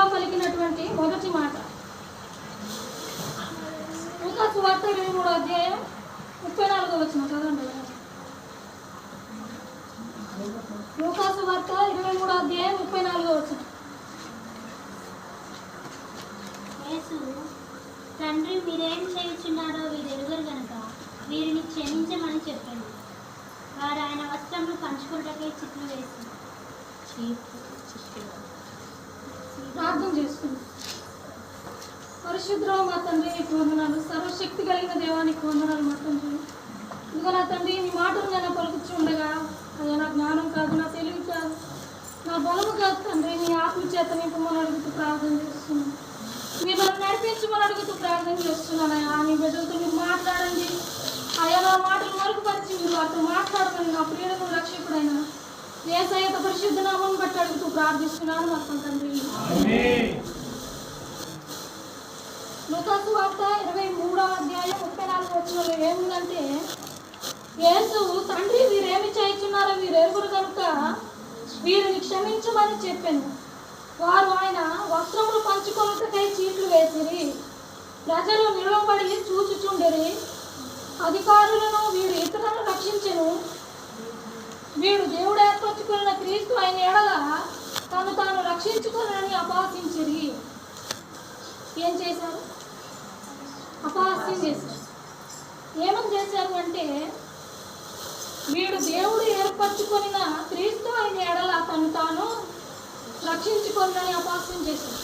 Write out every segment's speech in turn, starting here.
శిలువలో పలికినటువంటి మొదటి మాట. లూకాసు వార్త ఇరవై మూడో అధ్యాయం ముప్పై నాలుగో వచ్చిన చదవండి. లూకాసు వార్త ఇరవై మూడో అధ్యాయం ముప్పై నాలుగో వచ్చిన తండ్రి మీరేం చేయుచున్నారో వీరు ఎరుగరు గనుక వీరిని క్షమించమని చెప్పాను వారు ఆయన వస్త్రములు పంచుకుంటకే చిట్లు వేసి ప్రార్థన చేసుకుంది పరిశుద్ధ మా తండ్రి నీకు వందనాలు. సర్వశక్తి కలిగిన దేవానికి వందనాలు మా తండ్రి ఇదిగో నా తండ్రి నీ మాటలు నేను పలుకుతూ ఉండగా అయ్యా నా జ్ఞానం కాదు నా తెలివి కాదు. నా బలము కాదు తండ్రి నీ ఆత్మ చేత నింపమని అడుగుతూ ప్రార్థన చేస్తున్నాను మీరు నన్ను నడిపించమని అడుగుతూ ప్రార్థన చేస్తున్నాను అయ్యా. నీ బిడ్డలతో మీరు మాట్లాడండి. అయ్యా నా మాటలు మరుగుపరిచి మీరు వారితో మాట్లాడమని నా ప్రియులకు రక్షకుడైనా ఏ సహిత పరిశుద్ధ నామం బట్టి అడుగుతూ ప్రార్థిస్తున్నాను మా తండ్రి. లూకాసు వార్త ఇరవై మూడవ అధ్యాయం ముప్పై నాలుగు వచ్చిన ఏముందంటే యేసు తండ్రి వీరేమి చేయుచున్నారో వీరు ఎరుగురు కనుక వీరిని క్షమించమని చెప్పాను. వారు ఆయన వస్త్రములు పంచుకొనుటకై చీట్లు వేసిరి. ప్రజలు నిలవబడి చూచుచుండిరి. అధికారులను వీరు ఇతరులను రక్షించెను. వీడు దేవుడు ఏర్పరచుకున్న క్రీస్తు ఆయన ఎడల తను తాను రక్షించుకునని అపహాసించిరి. ఏం చేశారు? అపహాస్యం చేశారు. ఏమని చేశారు అంటే వీడు దేవుడు ఏర్పరచుకున్న క్రీస్తు ఆయన ఎడల తను తాను రక్షించుకోనని అపహాస్యం చేశారు.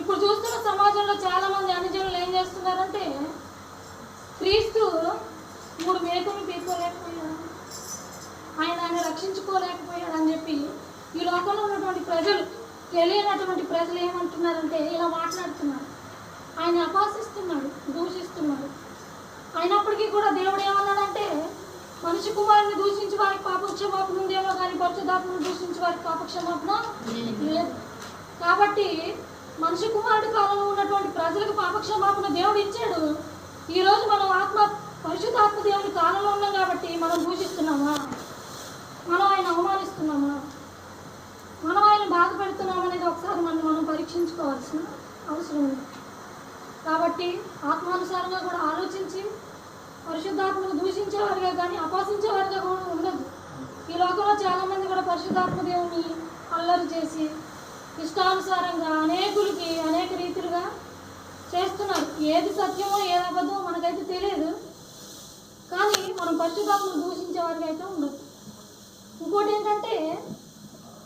ఇప్పుడు చూస్తున్న సమాజంలో చాలా మంది అనుజనులు ఏం చేస్తున్నారంటే క్రీస్తు మూడు మేకలు రక్షించుకోలేకపోయాడని అని చెప్పి ఈ లోకంలో ఉన్నటువంటి ప్రజలు తెలియనటువంటి ప్రజలు ఏమంటున్నారంటే ఇలా మాట్లాడుతున్నారు. ఆయన అపాసిస్తున్నాడు దూషిస్తున్నాడు. అయినప్పటికీ కూడా దేవుడు ఏమన్నాడంటే మనిషి కుమారుని దూషించి వారికి పాపక్షమాపణ ఉందేమో కానీ పరిశుధాత్మను దూషించి వారికి పాపక్షమాపణ లేదు. కాబట్టి మనిషి కుమారుడు కాలంలో ఉన్నటువంటి ప్రజలకు పాపక్షమాపణ దేవుడు ఇచ్చాడు. ఈరోజు మనం ఆత్మ పరిశుద్ధాత్మ దేవుడి కాలంలో ఉన్నాం కాబట్టి మనం దూషిస్తున్నామా మనం ఆయన అవమానిస్తున్నామా మనం ఆయన బాధ పెడుతున్నాం అనేది ఒకసారి మనం మనం పరీక్షించుకోవాల్సిన అవసరం ఉంది. కాబట్టి ఆత్మానుసారంగా కూడా ఆలోచించి పరిశుద్ధాత్మను దూషించేవారుగా కానీ అపాసించేవారుగా కూడా ఉండదు. ఈ లోకంలో చాలామంది కూడా పరిశుద్ధాత్మ దేవుని అల్లరి చేసి ఇష్టానుసారంగా అనేకులకి అనేక రీతిలుగా చేస్తున్నారు. ఏది సత్యమో ఏది అబద్ధమో మనకైతే తెలియదు. కానీ మనం పరిశుద్ధాత్మను దూషించే వారికి అయితే ఉండదు. ఇంకోటి ఏంటంటే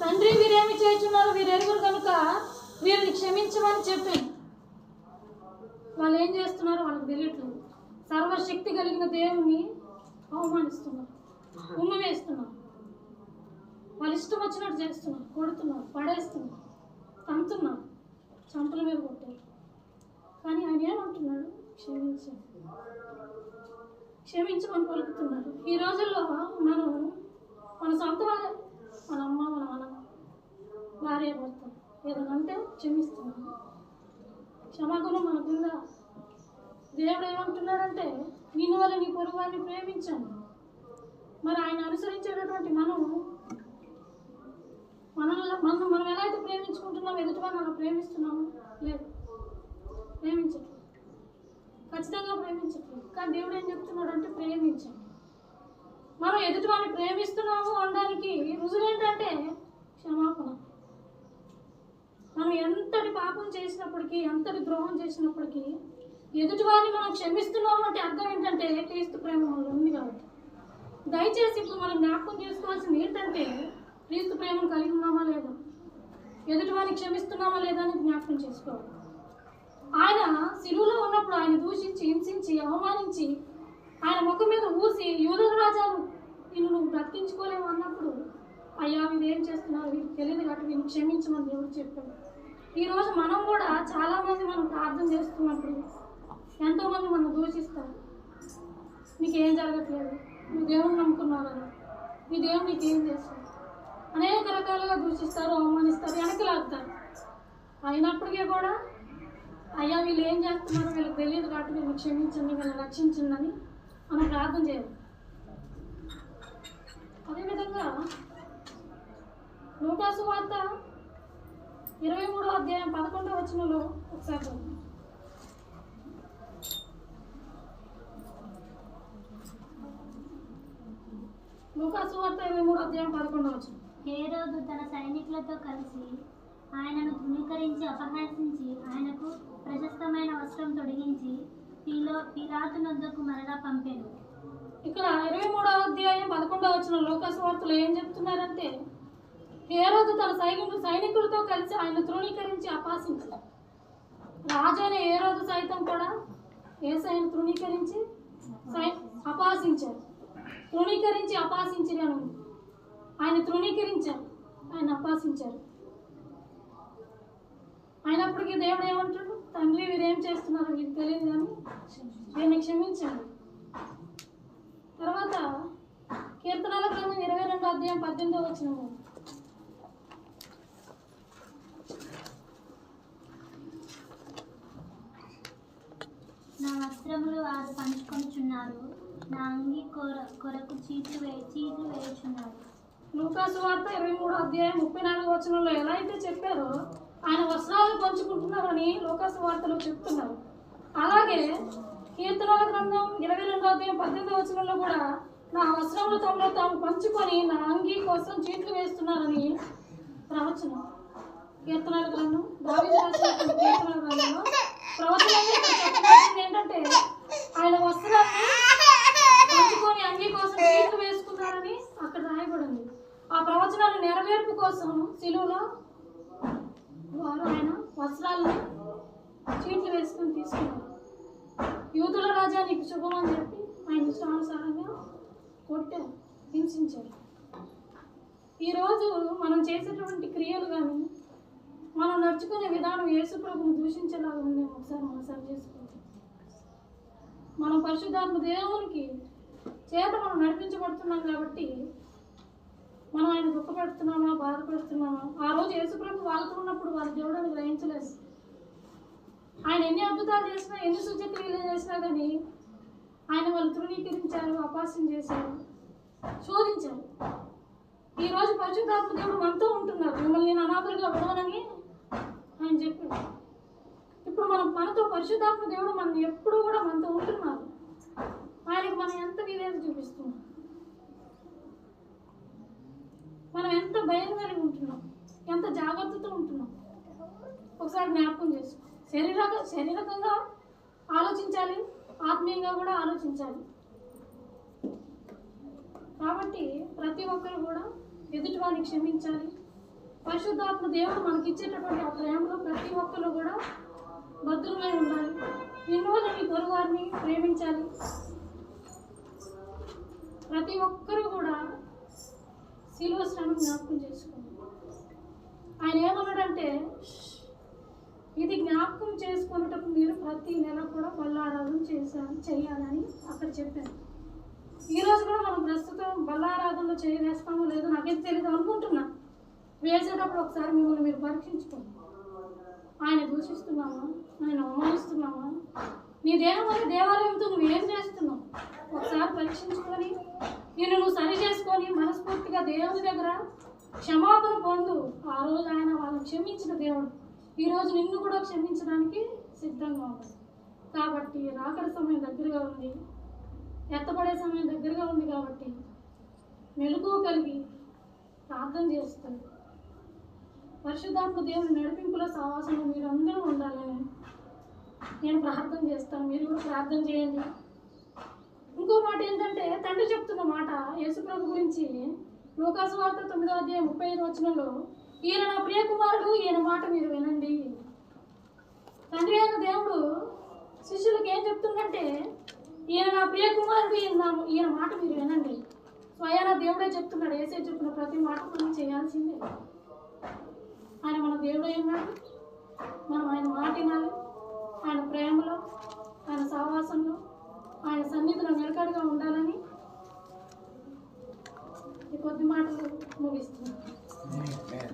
తండ్రి వీరేమి చేస్తున్నారు వీరెరుగురు కనుక వీరిని క్షమించమని చెప్పి వాళ్ళు ఏం చేస్తున్నారో? వాళ్ళకి తెలియట్లేదు. సర్వశక్తి కలిగిన దేవుని అవమానిస్తున్నారు. ఉమ్మ వేస్తున్నారు. వాళ్ళు ఇష్టం వచ్చినట్టు చేస్తున్నారు. కొడుతున్నారు పడేస్తున్నారు తంతున్నారు చంపల మీద కొట్టారు. కానీ ఆయన ఏమంటున్నాడు? క్షమించండి. క్షమించమని పలుకుతున్నారు. ఈ రోజుల్లో మనం మన సొంత వారే మన అమ్మ మన నాన్న భార్య భర్త ఏదైనా అంటే క్షమిస్తున్నాం క్షమాగుణం మనకుందా దేవుడు ఏమంటున్నాడంటే నేను వల్ల నీ పొరుగు వారిని ప్రేమించాను. మరి ఆయన అనుసరించేటటువంటి మనం మనల్ని మనం మనం ఎలా అయితే ప్రేమించుకుంటున్నాం ఎదుటి వారిని అలా ప్రేమిస్తున్నాము? లేదు. ప్రేమించట్లేదు. ఖచ్చితంగా ప్రేమించట్లేదు. కానీ దేవుడు ఏం చెప్తున్నాడు అంటే ప్రేమించండి. మనం ఎదుటి వారిని ప్రేమిస్తున్నాము అనడానికి రుజువు ఏంటంటే క్షమాపణ మనం ఎంతటి పాపం చేసినప్పటికీ ఎంతటి ద్రోహం చేసినప్పటికీ ఎదుటి వారిని మనం క్షమిస్తున్నాము అంటే అర్థం ఏంటంటే క్రీస్తు ప్రేమ మనలో ఉంది కాబట్టి. దయచేసి ఇప్పుడు మనం జ్ఞాపకం చేసుకోవాల్సింది ఏంటంటే క్రీస్తు ప్రేమను కలిగి ఉన్నామా లేదా? ఎదుటి వారిని క్షమిస్తున్నామా లేదా అని జ్ఞాపకం చేసుకోవాలి. ఆయన సిలువలో ఉన్నప్పుడు ఆయన దూషించి హింసించి అవమానించి ఆయన ముఖం మీద ఊసి యూదుల రాజాను నిన్ను నువ్వు బ్రతికించుకోలేవు అన్నప్పుడు అయ్యా వీరు ఏం చేస్తున్నారు? వీరికి తెలియదు కాబట్టి వీరిని క్షమించమని దేవుడు చెప్పాడు. ఈరోజు మనం కూడా చాలామంది మనం ప్రార్థన చేస్తున్నప్పుడు ఎంతోమంది మనం దూషిస్తారు నీకేం జరగట్లేదు. నువ్వు దేవుని నమ్ముకున్నావు కదా నీ దేవుడు నీకు ఏం చేస్తాడు? అనేక రకాలుగా దూషిస్తారు అవమానిస్తారు వెనక్కి లాగుతారు. అయినప్పటికీ కూడా అయ్యా వీళ్ళు ఏం చేస్తున్నారో వీళ్ళకి తెలియదు కాబట్టి వీళ్ళు క్షమించండి వీళ్ళని రక్షించిందని మనం ప్రార్థన చేయాలి అదేవిధంగా లోకాసు వార్త అధ్యాయం పదకొండవ వచనంలో ఒకసారి. లూకాసు వార్త ఇరవై మూడు అధ్యాయం పదకొండవ వచనం హేరోదు తన సైనికులతో కలిసి ఆయనను ధృవీకరించి అపహాసించి ఆయనకు ప్రశస్తమైన వస్త్రం తొడిగించి పిలో పిలాతు నొద్దకు మరలా పంపాను ఇక్కడ ఇరవై మూడవ అధ్యాయం పదకొండవ వచ్చిన లోకాసు వార్తలు ఏం చెప్తున్నారంటే హేరోదు తన సైనికులు సైనికులతో కలిసి ఆయన తృణీకరించి అపాసించారు రాజైన హేరోదు సైతం కూడా ఏసైను తృణీకరించి సై- అపాసించారు తృణీకరించి అపాసించిన ఆయన తృణీకరించారు ఆయన అపాసించారు అయినప్పటికీ దేవుడు ఏమంటాడు? తండ్రి వీరేం చేస్తున్నారో వీరికి తెలియదు కానీ దీన్ని క్షమించండి. తర్వాత కీర్తనాల గ్రంథం ఇరవై రెండు అధ్యాయం పద్దెనిమిదో వచ్చిన నా వస్త్రములు వారు పంచుకొనుచున్నారు. నా అంగి కొర కొరకు చీట్లు వే చీట్లు వేయుచున్నారు. లూకాసు వార్త ఇరవై మూడు అధ్యాయం ముప్పై నాలుగు వచనంలో ఎలా అయితే చెప్పారో ఆయన వస్త్రాలు పంచుకుంటున్నారని లూకాసు వార్తలో చెప్తున్నారు. అలాగే కీర్తనల గ్రంథం ఇరవై రెండో అధ్యాయం పద్దెనిమిది వచనంలో కూడా నా వస్త్రములు తమలో తాము పంచుకొని నా అంగీ కోసం చీట్లు వేస్తున్నారని ప్రవచనం. కీర్తనాల గ్రంథం దావీదు రాసినటువంటి గ్రంథంలో ఏంటంటే ఆయన వస్త్రాన్ని పంచుకొని అంగీ కోసం చీట్లు వేసుకున్నారని అక్కడ రాయబడింది. ఆ ప్రవచనాలు నెరవేర్పు కోసం సిలువలో వారు ఆయన వస్త్రాలను చీట్లు వేసుకొని తీసుకున్నారు. యూదుల రాజా నీకు శుభం అని చెప్పి ఆయన ఇష్టానుసారంగా కొట్టారు హింసించారు. ఈరోజు మనం చేసేటువంటి క్రియలు కానీ నడుచుకునే విధానం యేసు ప్రభుని దూషించేలాగా ఉంది ఒకసారి మనం సరి మనం పరిశుద్ధాత్మ దేవునికి చేత మనం నడిపించబడుతున్నాం కాబట్టి మనం ఆయన దుఃఖపెడుతున్నామా బాధపడుతున్నామా? ఆ రోజు యేసుప్రభు వాళ్ళతో ఉన్నప్పుడు వాళ్ళ దేవుడని గ్రహించలేదు. ఆయన ఎన్ని అద్భుతాలు చేసినా ఎన్ని సూచక్రియలు చేసినా కానీ ఆయన వాళ్ళు తృణీకరించారు అపాసం చేశారు శోధించారు. ఈరోజు పరిశుద్ధాత్మ దేవుడు మనతో ఉంటున్నారు మిమ్మల్ని నేను అనాథలుగా విడవనని ఆయన చెప్పాడు. ఇప్పుడు మనం మనతో పరిశుద్ధాత్మ దేవుడు మనం ఎప్పుడు కూడా మనతో ఉంటున్నారు. ఆయనకి మనం ఎంత విధేయత చూపిస్తున్నాం. మనం ఎంత భయం కలిగి ఉంటున్నాం. ఎంత జాగ్రత్తతో ఉంటున్నాం. ఒకసారి జ్ఞాపకం చేసుకో. శరీరక శారీరకంగా ఆలోచించాలి ఆత్మీయంగా కూడా ఆలోచించాలి. కాబట్టి ప్రతి ఒక్కరు కూడా ఎదుటి వారిని క్షమించాలి. పరిశుద్ధాత్మ దేవుడు మనకి ఇచ్చేటటువంటి ఆ ప్రేమలో ప్రతి ఒక్కరు కూడా భద్రమై ఉండాలి. ఇన్వాల్వ్ నీ పొరుగు ప్రేమించాలి. ప్రతి ఒక్కరూ కూడా శిలువ శ్రమ జ్ఞాపకం చేసుకోండి. ఆయన ఏమన్నాడంటే ఇది జ్ఞాపకం చేసుకున్నటప్పుడు మీరు ప్రతి నెల కూడా బల్లారాధన చేశాను చేయాలని అక్కడ చెప్పారు. ఈ కూడా మనం ప్రస్తుతం బల్లారాధనలో చేయవేస్తామో లేదో నాకేం తెలియదు అనుకుంటున్నాను వేసేటప్పుడు ఒకసారి మిమ్మల్ని మీరు పరీక్షించుకోండి. ఆయన దూషిస్తున్నామా ఆయన అవమానిస్తున్నామా నీ దేహమైన దేవాలయంతో నువ్వు ఏం చేస్తున్నావు? ఒకసారి పరీక్షించుకొని నేను నువ్వు సరి చేసుకొని మనస్ఫూర్తిగా దేవుని దగ్గర క్షమాపణ పొందు. ఆ రోజు ఆయన వాళ్ళని క్షమించిన దేవుడు. ఈరోజు నిన్ను కూడా క్షమించడానికి సిద్ధంగా ఉంది కాబట్టి రాకడ సమయం దగ్గరగా ఉంది. ఎత్తపడే సమయం దగ్గరగా ఉంది కాబట్టి మెలకు కలిగి ప్రార్థన చేస్తుంది పరిశుద్ధాత్మ దేవుని నడిపింపులో సహవాసంలో మీరు అందరూ ఉండాలని నేను ప్రార్థన చేస్తాను. మీరు కూడా ప్రార్థన చేయండి. ఇంకో మాట ఏంటంటే తండ్రి చెప్తున్న మాట యేసుప్రభు గురించి లోకాసు వార్త తొమ్మిదో అధ్యాయం ముప్పై ఐదు వచనంలో ఈయన నా ప్రియ కుమారుడు ఈయన మాట మీరు వినండి. తండ్రి అయిన దేవుడు శిష్యులకు ఏం చెప్తుందంటే ఈయన నా ప్రియ కుమారుడు ఈయన ఈయన మాట మీరు వినండి. స్వయాన దేవుడే చెప్తున్నాడు ఏసే చెప్పిన ప్రతి మాట మనం చేయాల్సిందే. ఆయన మన దేవుడై ఉన్నాడు. మనం ఆయన మాట వినాలి. ఆయన ప్రేమలో ఆయన సహవాసంలో ఆయన సన్నిధిలో నిలకడగా ఉండాలని ఈ కొద్ది మాటలు ముగిస్తున్నాను.